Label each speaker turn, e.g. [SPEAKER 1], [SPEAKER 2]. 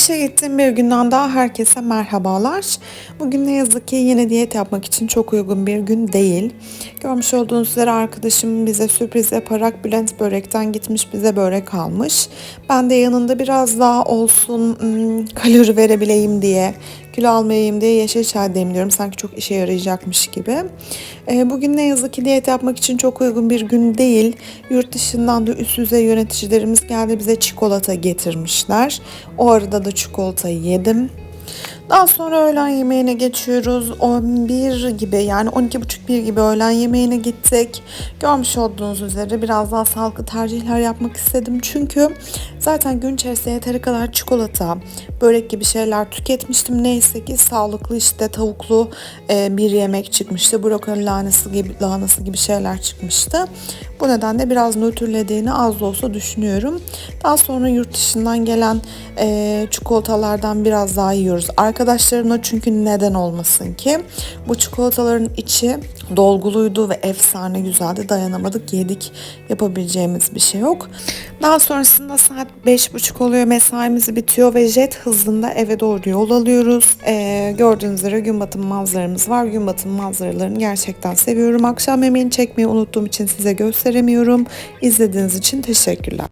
[SPEAKER 1] İşe gittiğim bir günden daha herkese merhabalar. Bugün ne yazık ki yine diyet yapmak için çok uygun bir gün değil. Görmüş olduğunuz üzere arkadaşım bize sürpriz yaparak Bülent Börek'ten gitmiş bize börek almış. Ben de yanında biraz daha olsun hmm, kalori verebileyim diye, kilo almayayım diye yeşil çay demliyorum. Sanki çok işe yarayacakmış gibi. Ee, bugün ne yazık ki diyet yapmak için çok uygun bir gün değil. Yurt dışından da üst düzey yöneticilerimiz geldi bize çikolata getirmişler. O arada da çikolatayı yedim. Daha sonra öğlen yemeğine geçiyoruz. 11 gibi yani 12.30-1 gibi öğlen yemeğine gittik. Görmüş olduğunuz üzere biraz daha sağlıklı tercihler yapmak istedim. Çünkü zaten gün içerisinde yeteri kadar çikolata, börek gibi şeyler tüketmiştim. Neyse ki sağlıklı işte tavuklu e, bir yemek çıkmıştı. Brokoli lahanası gibi, lahanası gibi şeyler çıkmıştı. Bu nedenle biraz nötrlediğini az da olsa düşünüyorum. Daha sonra yurt dışından gelen e, çikolatalardan biraz daha yiyoruz. Arkadaşlarımla çünkü neden olmasın ki? Bu çikolataların içi dolguluydu ve efsane güzeldi. Dayanamadık yedik. Yapabileceğimiz bir şey yok. Daha sonrasında saat 5.30 oluyor. Mesaimiz bitiyor ve jet hızında eve doğru yol alıyoruz. E, gördüğünüz üzere gün batım manzaramız var. Gün batım manzaralarını gerçekten seviyorum. Akşam yemeğini çekmeyi unuttuğum için size gösteremiyorum. İzlediğiniz için teşekkürler.